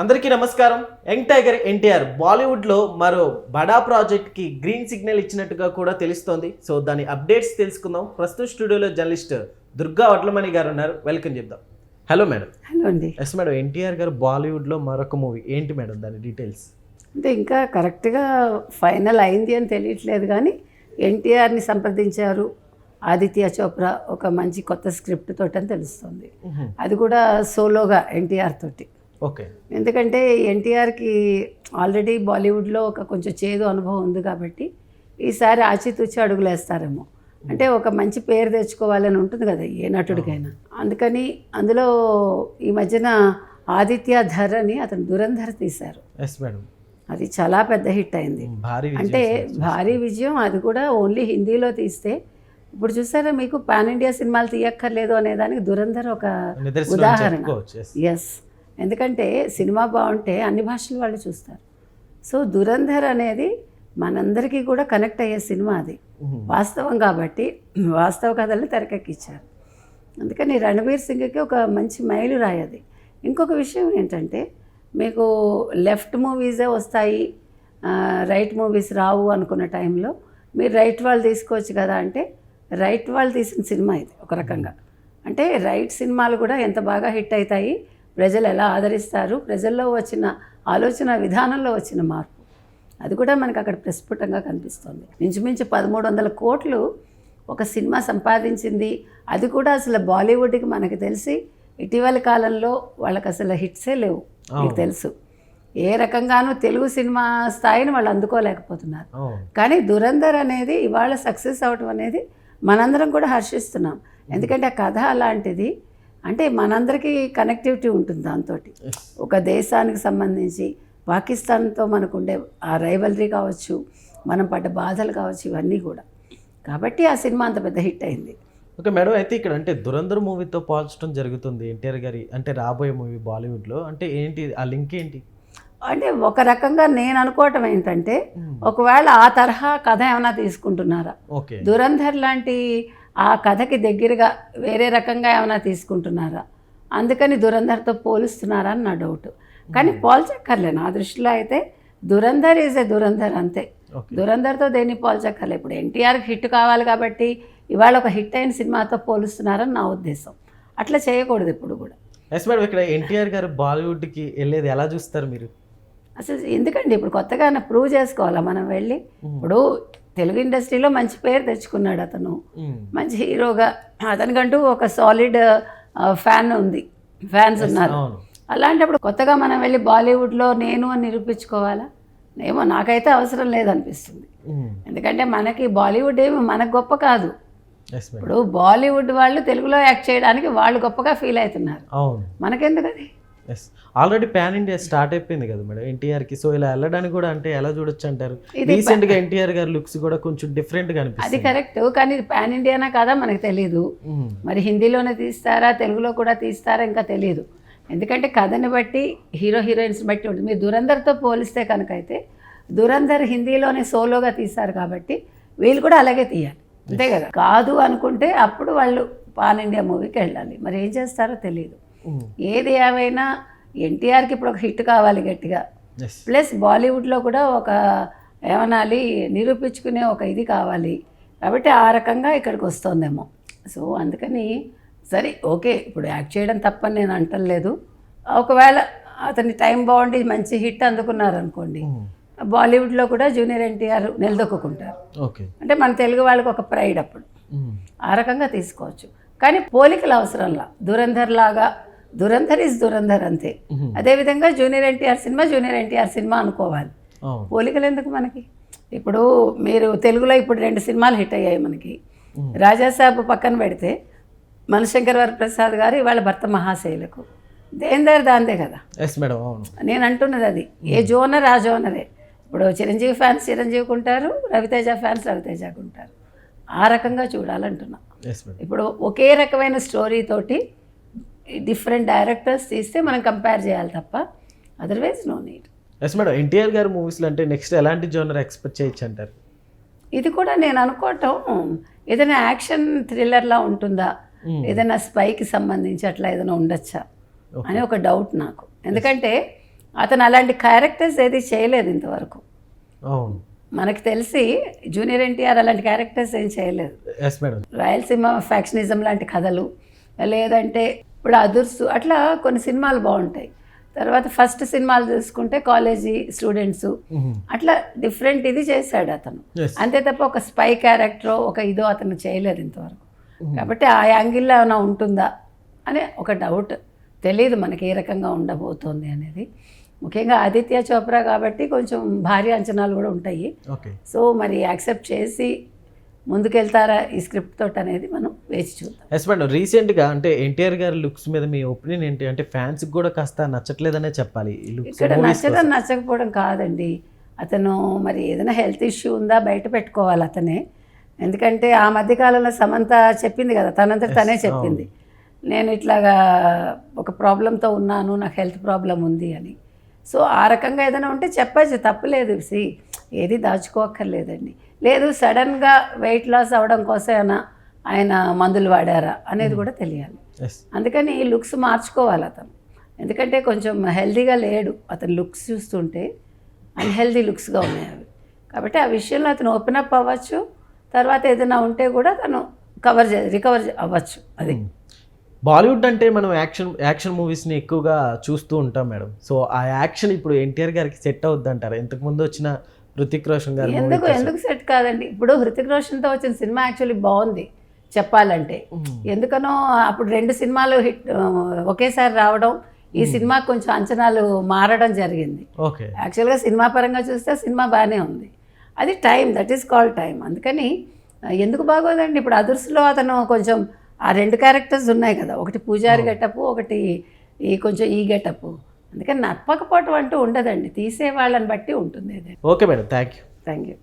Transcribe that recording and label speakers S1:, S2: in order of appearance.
S1: అందరికీ నమస్కారం. Young tiger NTR బాలీవుడ్లో మరో బడా ప్రాజెక్ట్కి గ్రీన్ సిగ్నల్ ఇచ్చినట్టుగా కూడా తెలుస్తోంది. సో దాని అప్డేట్స్ తెలుసుకుందాం. ప్రస్తుత స్టూడియోలో జర్నలిస్ట్ దుర్గా వడ్లమణి గారు ఉన్నారు. వెల్కమ్ చెప్దాం. Hello madam.
S2: హలో అండి.
S1: ఎస్ మేడం ఎన్టీఆర్ గారు బాలీవుడ్లో మరొక మూవీ. ఏంటి మేడం దాని డీటెయిల్స్?
S2: అంటే ఇంకా కరెక్ట్గా ఫైనల్ అయింది అని తెలియట్లేదు కానీ ఎన్టీఆర్ని సంప్రదించారు ఆదిత్య చోప్రా ఒక మంచి కొత్త స్క్రిప్ట్ తోటి అని తెలుస్తుంది అది కూడా సోలోగా ఎన్టీఆర్ తోటి.
S1: ఓకే.
S2: ఎందుకంటే ఎన్టీఆర్కి ఆల్రెడీ బాలీవుడ్లో ఒక కొంచెం చేదు అనుభవం ఉంది కాబట్టి ఈసారి ఆచితూచి అడుగులేస్తారేమో. అంటే ఒక మంచి పేరు తెచ్చుకోవాలని ఉంటుంది కదా ఏ నటుడికైనా. అందుకని అందులో ఈ మధ్యన ఆదిత్య ధర్ అని అతను దురంధర్ తీశారు. అది చాలా పెద్ద హిట్ అయింది. అంటే భారీ విజయం అది కూడా ఓన్లీ హిందీలో తీస్తే. ఇప్పుడు చూసారా మీకు పాన్ ఇండియా సినిమాలు తీయక్కర్లేదు అనే దానికి దురంధర్ ఒక ఉదాహరణ.
S1: ఎస్
S2: ఎందుకంటే సినిమా బాగుంటే అన్ని భాషలు వాళ్ళు చూస్తారు. సో దురంధర్ అనేది మనందరికీ కూడా కనెక్ట్ అయ్యే సినిమా అది. వాస్తవం కాబట్టి వాస్తవ కథల్ని తెరకెక్కించారు అందుకని రణబీర్ సింగ్కి ఒక మంచి మైలు రాయది. ఇంకొక విషయం ఏంటంటే మీకు లెఫ్ట్ మూవీసే వస్తాయి రైట్ మూవీస్ రావు అనుకున్న టైంలో మీరు రైట్ వాళ్ళు తీసుకోవచ్చు కదా అంటే రైట్ వాళ్ళు తీసిన సినిమా ఇది ఒక రకంగా. అంటే రైట్ సినిమాలు కూడా ఎంత బాగా హిట్ అవుతాయి ప్రజలు ఎలా ఆదరిస్తారు ప్రజల్లో వచ్చిన ఆలోచన విధానంలో వచ్చిన మార్పు. అది కూడా మనకు అక్కడ ప్రస్ఫుటంగా కనిపిస్తుంది. ఇంచుమించు పదమూడు వందల కోట్లు ఒక సినిమా సంపాదించింది. అది కూడా అసలు బాలీవుడ్కి మనకు తెలిసి ఇటీవల కాలంలో వాళ్ళకి అసలు హిట్సే లేవు. మీకు తెలుసు. ఏ రకంగానూ తెలుగు సినిమా స్థాయిని వాళ్ళు అందుకోలేకపోతున్నారు. కానీ దురంధర్ అనేది ఇవాళ సక్సెస్ అవటం అనేది మనందరం కూడా హర్షిస్తున్నాం. ఎందుకంటే ఆ కథ అలాంటిది. అంటే మనందరికీ కనెక్టివిటీ ఉంటుంది దాంతో. ఒక దేశానికి సంబంధించి పాకిస్తాన్తో మనకు ఉండే ఆ రైవలరీ కావచ్చు మనం పడ్డ బాధలు కావచ్చు ఇవన్నీ కూడా. కాబట్టి ఆ సినిమా అంత పెద్ద హిట్ అయింది.
S1: ఓకే మేడం అయితే ఇక్కడ అంటే దురంధర్ మూవీతో పోల్చడం జరుగుతుంది ఎన్టీఆర్ గారి అంటే రాబోయే మూవీ బాలీవుడ్లో. అంటే ఏంటి ఆ లింక్ ఏంటి?
S2: అంటే ఒక రకంగా నేను అనుకోవటం ఏంటంటే ఒకవేళ ఆ తరహా కథ ఏమైనా తీసుకుంటున్నారా?
S1: ఓకే.
S2: దురంధర్ లాంటి ఆ కథకి దగ్గరగా వేరే రకంగా ఏమైనా తీసుకుంటున్నారా? అందుకని దురంధర్తో పోలుస్తున్నారా అని నా డౌట్ కానీ పోల్చక్కర్లే నా దృష్టిలో అయితే దురంధర్ ఈజ్ ఏ దురంధర్ అంతే. దురంధర్తో దేన్ని పోల్చక్కర్లే ఇప్పుడు ఎన్టీఆర్కి హిట్ కావాలి కాబట్టి ఇవాళ ఒక హిట్ అయిన సినిమాతో పోలుస్తున్నారని నా ఉద్దేశం. అట్లా చేయకూడదు ఇప్పుడు కూడా.
S1: ఎస్ మేడం ఇక్కడ ఎన్టీఆర్ గారు బాలీవుడ్కి వెళ్ళేది ఎలా చూస్తారు మీరు?
S2: అసలు ఎందుకండి? ఇప్పుడు కొత్తగా ప్రూవ్ చేసుకోవాలా మనం వెళ్ళి? ఇప్పుడు తెలుగు ఇండస్ట్రీలో మంచి పేరు తెచ్చుకున్నాడు అతను. మంచి హీరోగా. అతనికంటూ ఒక సాలిడ్ ఫ్యాన్ ఉంది. ఫ్యాన్స్ ఉన్నారు. అలాంటప్పుడు కొత్తగా మనం వెళ్ళి బాలీవుడ్లో నేను అని నిరూపించుకోవాలా? ఏమో నాకైతే అవసరం లేదనిపిస్తుంది. ఎందుకంటే మనకి బాలీవుడ్ ఏమి మనకు గొప్ప కాదు. ఇప్పుడు బాలీవుడ్ వాళ్ళు తెలుగులో యాక్ట్ చేయడానికి వాళ్ళు గొప్పగా ఫీల్ అవుతున్నారు.
S1: అవును.
S2: మనకెందుకు అది
S1: yes already pan India start అయిపోయింది కదా మేడం ఎన్టీఆర్కి. సో ఇలా వెళ్ళడానికి కూడా అంటే ఎలా చూడొచ్చు అంటారు? రీసెంట్గా ఎన్టీఆర్ గారి లుక్స్ కూడా కొంచెం డిఫరెంట్గా
S2: అది
S1: అనిపిస్తుంది
S2: కరెక్ట్ కానీ ఇది పాన్ ఇండియానా కాదా మనకు తెలియదు
S1: మ్మ్.
S2: మరి హిందీలోనే తీస్తారా తెలుగులో కూడా తీస్తారా ఇంకా తెలియదు ఎందుకంటే కథని బట్టి హీరో హీరోయిన్స్ బట్టి ఉంటుంది. మీరు దురంధర్తో పోలిస్తే కనుక అయితే దురంధర్ హిందీలోనే సోలోగా తీస్తారు కాబట్టి వీళ్ళు కూడా అలాగే తీయాలి. అంతే కదా? కాదు అనుకుంటే అప్పుడు వాళ్ళు పాన్ ఇండియా మూవీకి వెళ్ళాలి. మరి ఏం చేస్తారో తెలియదు. ఏది ఏమైనా ఎన్టీఆర్కి ఇప్పుడు ఒక హిట్ కావాలి గట్టిగా. ప్లస్ బాలీవుడ్లో కూడా ఒక ఏమనాలి నిరూపించుకునే ఒక ఇది కావాలి. కాబట్టి ఆ రకంగా ఇక్కడికి వస్తుందేమో. సో అందుకని సరే ఓకే ఇప్పుడు యాక్ట్ చేయడం తప్పని నేను అంటలేదు. ఒకవేళ అతని టైం బాగుండి మంచి హిట్ అందుకున్నారు అనుకోండి. బాలీవుడ్లో కూడా జూనియర్ ఎన్టీఆర్ నిలదొక్కుంటారు
S1: ఓకే.
S2: అంటే మన తెలుగు వాళ్ళకి ఒక ప్రైడ్ అప్పుడు. ఆ రకంగా తీసుకోవచ్చు. కానీ పోలికలు అవసరంలా. దురంధర్ లాగా దురంధర్ ఇస్ దురంధర్ అంతే. అదేవిధంగా junior NTR cinema junior NTR cinema అనుకోవాలి. పోలికలు ఎందుకు మనకి? ఇప్పుడు మీరు తెలుగులో ఇప్పుడు రెండు సినిమాలు హిట్ అయ్యాయి మనకి. రాజాసాబ్ పక్కన పెడితే మనశంకర్ వరప్రసాద్ గారు ఇవాళ భర్త మహాశైలకు. దేందారి దాందే కదా?
S1: ఎస్ మేడం అవును.
S2: నేను అంటున్నది అది. ఏ జోనర్ ఆ జోనరే. ఇప్పుడు చిరంజీవి ఫ్యాన్స్ చిరంజీవికి ఉంటారు రవితేజ ఫ్యాన్స్ రవితేజకు ఉంటారు ఆ రకంగా చూడాలంటున్నా. ఇప్పుడు ఒకే రకమైన స్టోరీ తోటి డిఫరెంట్ డైరెక్టర్స్ తీస్తే మనం కంపేర్ చేయాలి తప్ప otherwise no need.
S1: Yes madam NTR గారి మూవీస్లో అంటే నెక్స్ట్ ఎలాంటి జోనర్ ఎక్స్పెక్ట్ చేయొచ్చు అంటారు?
S2: ఇది కూడా నేను అనుకోవటం ఏదైనా యాక్షన్ థ్రిల్లర్లా ఉంటుందా?
S1: మ్మ్.
S2: ఏదైనా స్పైకి సంబంధించి అట్లా ఏదైనా ఉండొచ్చా. అని ఒక డౌట్ నాకు. ఎందుకంటే అతను అలాంటి క్యారెక్టర్స్ ఏది చేయలేదు ఇంతవరకు. మనకు తెలిసి జూనియర్ ఎన్టీఆర్ అలాంటి క్యారెక్టర్స్ ఏం చేయలేదు. రాయలసీమ ఫ్యాక్షనిజం లాంటి కథలు లేదంటే ఇప్పుడు అదుర్సు అట్లా కొన్ని సినిమాలు బాగుంటాయి. తర్వాత ఫస్ట్ సినిమాలు చూసుకుంటే కాలేజీ స్టూడెంట్స్ అట్లా డిఫరెంట్ ఇది చేశాడు అతను. అంతే తప్ప ఒక స్పై క్యారెక్టర్ ఒక ఇదో అతను చేయలేదు ఇంతవరకు. కాబట్టి ఆ యాంగిల్లో ఏమైనా ఉంటుందా అనే ఒక డౌట్ తెలియదు మనకి ఏ రకంగా ఉండబోతోంది అనేది. ముఖ్యంగా ఆదిత్య చోప్రా కాబట్టి కొంచెం భారీ అంచనాలు కూడా ఉంటాయి. సో మరి యాక్సెప్ట్ చేసి ముందుకెళ్తారా ఈ స్క్రిప్ట్ తోటి అనేది మనం వేచి చూద్దాం.
S1: ఎస్ మేడం రీసెంట్గా అంటే ఎన్టీఆర్ గారి లుక్స్ మీద మీ ఒపీనియన్ ఏంటి? అంటే ఫ్యాన్స్ కూడా కాస్త నచ్చట్లేదనే చెప్పాలి
S2: ఇక్కడ నచ్చడం నచ్చకపోవడం కాదండి. అతను మరి ఏదైనా హెల్త్ ఇష్యూ ఉందా బయట పెట్టుకోవాలి అతనే. ఎందుకంటే ఆ మధ్యకాలంలో సమంత చెప్పింది కదా తనంతట తనే చెప్పింది. నేను ఇట్లాగా ఒక ప్రాబ్లంతో ఉన్నాను నాకు హెల్త్ ప్రాబ్లం ఉంది అని. సో ఆ రకంగా ఏదైనా ఉంటే చెప్పచ్చు తప్పలేదు సి ఏది దాచుకోక్కర్లేదండి. లేదు సడన్గా వెయిట్ లాస్ అవ్వడం కోసమైనా ఆయన మందులు వాడారా అనేది కూడా తెలియాలి. అందుకని ఈ లుక్స్ మార్చుకోవాలి అతను. ఎందుకంటే కొంచెం హెల్తీగా లేడు అతని లుక్స్ చూస్తుంటే అన్హెల్దీ లుక్స్గా ఉన్నాయి అవి. కాబట్టి ఆ విషయంలో అతను ఓపెన్ అప్ అవ్వచ్చు. తర్వాత ఏదైనా ఉంటే కూడా తను కవర్ చే రికవర్ అవ్వచ్చు అది.
S1: బాలీవుడ్ అంటే మనం యాక్షన్ యాక్షన్ మూవీస్ని ఎక్కువగా చూస్తూ ఉంటాం మేడం. సో ఆ యాక్షన్ ఇప్పుడు ఎన్టీఆర్ గారికి సెట్ అవుద్ది అంటారా ఇంతకు ముందు వచ్చిన హృతిక్ రోషన్ గారు
S2: ఎందుకు? ఎందుకు సెట్ కాదండి? ఇప్పుడు హృతిక్ రోషన్తో వచ్చిన సినిమా యాక్చువల్లీ బాగుంది చెప్పాలంటే. ఎందుకనో అప్పుడు రెండు సినిమాలు హిట్ ఒకేసారి రావడం ఈ సినిమా కొంచెం అంచనాలు మారడం జరిగింది.
S1: ఓకే.
S2: యాక్చువల్గా సినిమా పరంగా చూస్తే సినిమా బాగానే ఉంది. అది time that is called time అందుకని ఎందుకు బాగోదండి? ఇప్పుడు అదుర్స్లో అతను కొంచెం ఆ రెండు క్యారెక్టర్స్ ఉన్నాయి కదా. ఒకటి పూజారి గెటప్ ఒకటి ఈ కొంచెం ఈ గెటప్. అందుకని నప్పకపోవటం అంటూ ఉండదండి. తీసే వాళ్ళని బట్టి ఉంటుంది
S1: okay madam. Thank you
S2: thank you